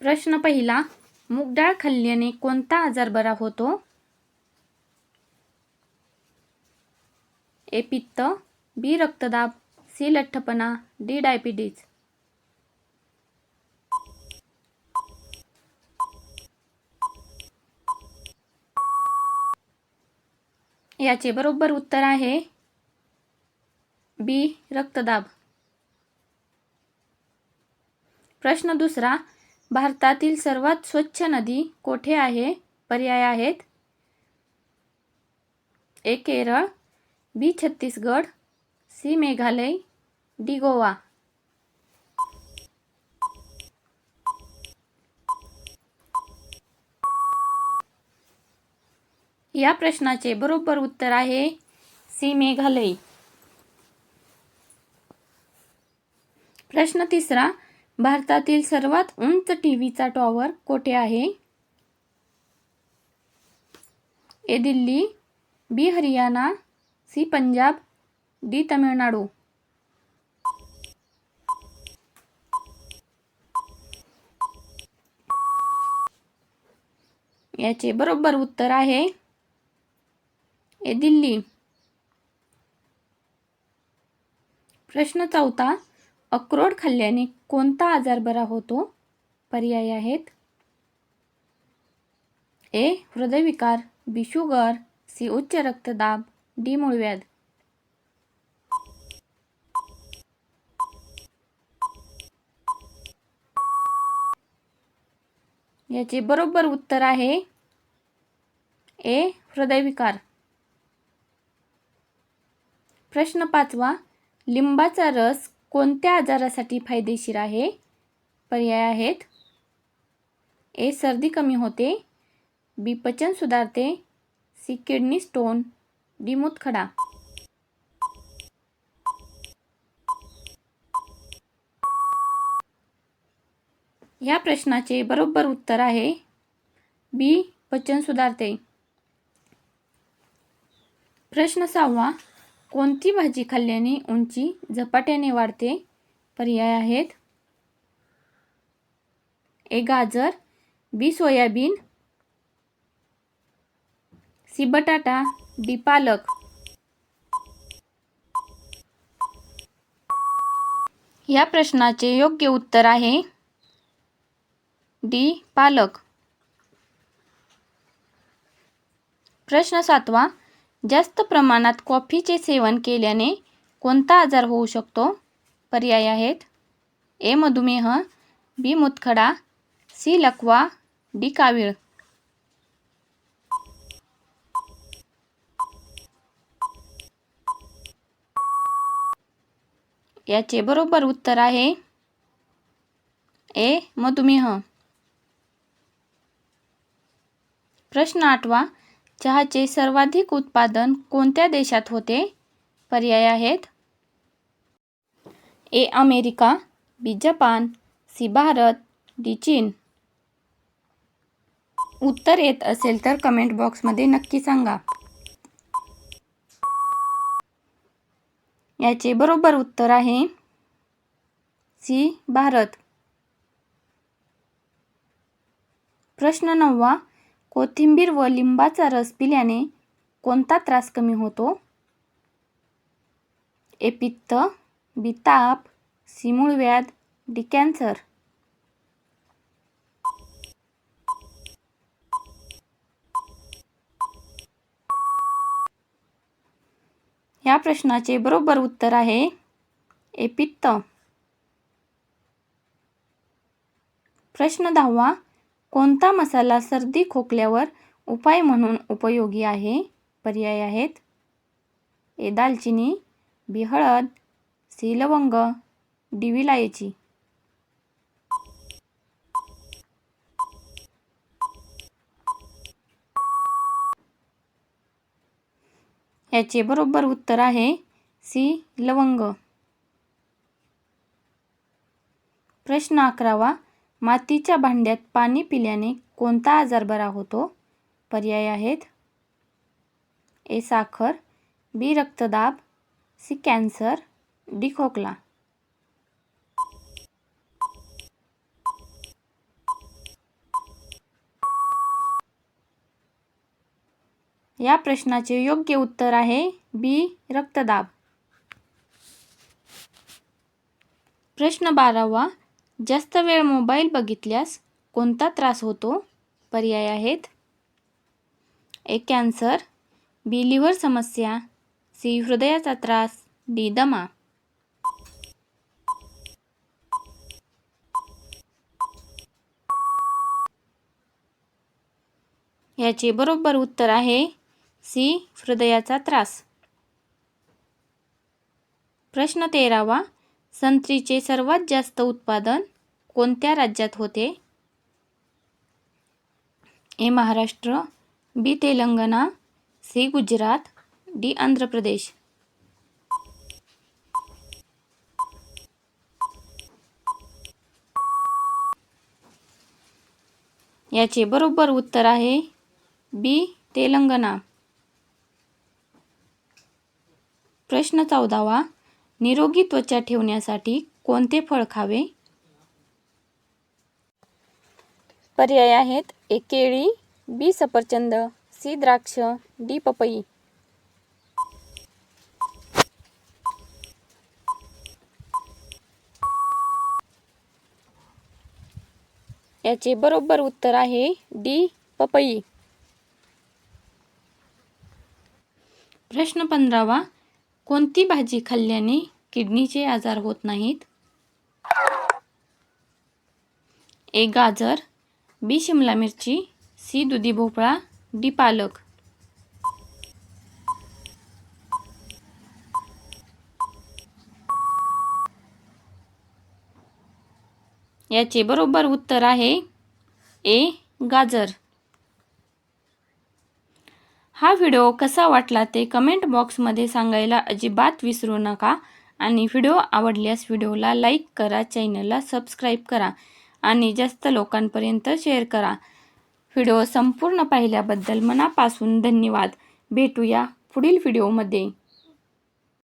प्रश्न पहिला मूग डाळ खाल्ल्याने कोणता आजार बरा होतो? ए पित्त बी रक्तदाब सी लठ्ठपणा डी डायबिटीज. याचे बरोबर उत्तर आहे बी रक्तदाब. प्रश्न दुसरा भारतातील सर्वात स्वच्छ नदी कोठे आहे? पर्याय आहेत. A Kerala B Chhattisgarh C Meghalaya D Goa. या प्रश्नाचे बरोबर उत्तर आहे सी मेघालय. प्रश्न तिसरा भारतातील सर्वात उंच टीव्हीचा टॉवर कोठे आहे? A Delhi B Haryana C Punjab D Tamil Nadu. याचे बरोबर उत्तर आहे ए दिल्ली. प्रश्न चौथा अक्रोड खाल्ल्याने कोणता आजार बरा होतो? पर्याय आहेत. ए. हृदयविकार बी. Sugar C. उच्च रक्तदाब डी. मूळव्याध. याचे बरोबर उत्तर आहे ए. हृदयविकार. प्रश्न पाचवा. लिंबाचा रस कोणत्या आजारासाठी फायदेशीर आहे? पर्याय आहेत. ए सर्दी कमी होते. बी पचन सुधारते. सी किडनी स्टोन डी मुतखडा. या प्रश्नाचे बरोबर उत्तर आहे. बी पचन सुधारते. प्रश्न सहावा. कोणती भाजी खाल्ल्याने उंची झपाट्याने वाढते? पर्याय आहेत. ए गाजर बी सोयाबीन सी बटाटा डी पालक. या प्रश्नाचे योग्य उत्तर आहे डी पालक. प्रश्न सातवा जास्त प्रमाणात कॉफीचे सेवन केल्याने कोणता आजार होऊ शकतो? पर्याय आहेत. ए. मधुमेह बी. मुतखडा सी. लकवा डी. कावीळ. याचे बरोबर उत्तर आहे ए. मधुमेह. प्रश्न आठवा चहाचे सर्वाधिक उत्पादन कोणत्या देशात होते? पर्याय आहेत. A America B Japan C Bharat D चीन. उत्तर येत असेल तर कमेंट बॉक्समध्ये नक्की सांगा. याचे बरोबर उत्तर आहे सी भारत. प्रश्न नववा कोथिंबीर व लिंबाचा रस पिल्याने कोणता त्रास कमी होतो? एपित्त बिताप सिमूळ व्याध डिकॅन्सर डी कॅन्सर. या प्रश्नाचे बरोबर उत्तर आहे एपित्त प्रश्न दहावा कोणता मसाला सर्दी खोकल्यावर उपाय म्हणून उपयोगी आहे? पर्याय आहेत. ए दालचिनी बी हळद सी लवंग डी विलायची. याचे बरोबर उत्तर आहे सी लवंग. प्रश्न अकरावा. मातीच्या भांड्यात पाणी पिल्याने कोणता आजार बरा होतो? पर्याय आहेत. ए साखर बी रक्तदाब सी कॅन्सर डी खोकला. या प्रश्नाचे योग्य उत्तर आहे बी रक्तदाब. प्रश्न बारावा जास्त वेळ मोबाईल बघितल्यास कोणता त्रास होतो? पर्याय आहेत. ए कॅन्सर बी लिव्हर समस्या सी हृदयाचा त्रास डी दमा. याचे बरोबर उत्तर आहे सी हृदयाचा त्रास. प्रश्न तेरावा. संत्रीचे सर्वात जास्त उत्पादन कोणत्या राज्यात होते? A Maharashtra B Telangana C Gujarat D Andhra Pradesh याचे बरोबर उत्तर आहे बी तेलंगणा. प्रश्न चौदावा. निरोगी त्वचा ठेवण्यासाठी कोणते फळ खावे? पर्याय आहेत ए केळी बी सफरचंद सी द्राक्ष डी पपई. याचे बरोबर उत्तर आहे डी पपई. प्रश्न पंधरावा. कोणती भाजी खाल्ल्याने किडनीचे आजार होत नाहीत? ए गाजर बी शिमला मिरची सी दुधी भोपळा डी पालक. याचे बरोबर उत्तर आहे ए गाजर. हा व्हिडिओ कसा वाटला ते कमेंट बॉक्समध्ये सांगायला अजिबात विसरू नका. आणि व्हिडिओ आवडल्यास व्हिडिओला लाईक करा चॅनलला सबस्क्राईब करा आणि जास्त लोकांपर्यंत शेअर करा. व्हिडिओ संपूर्ण पाहिल्याबद्दल मनापासून धन्यवाद. भेटूया पुढील व्हिडिओमध्ये.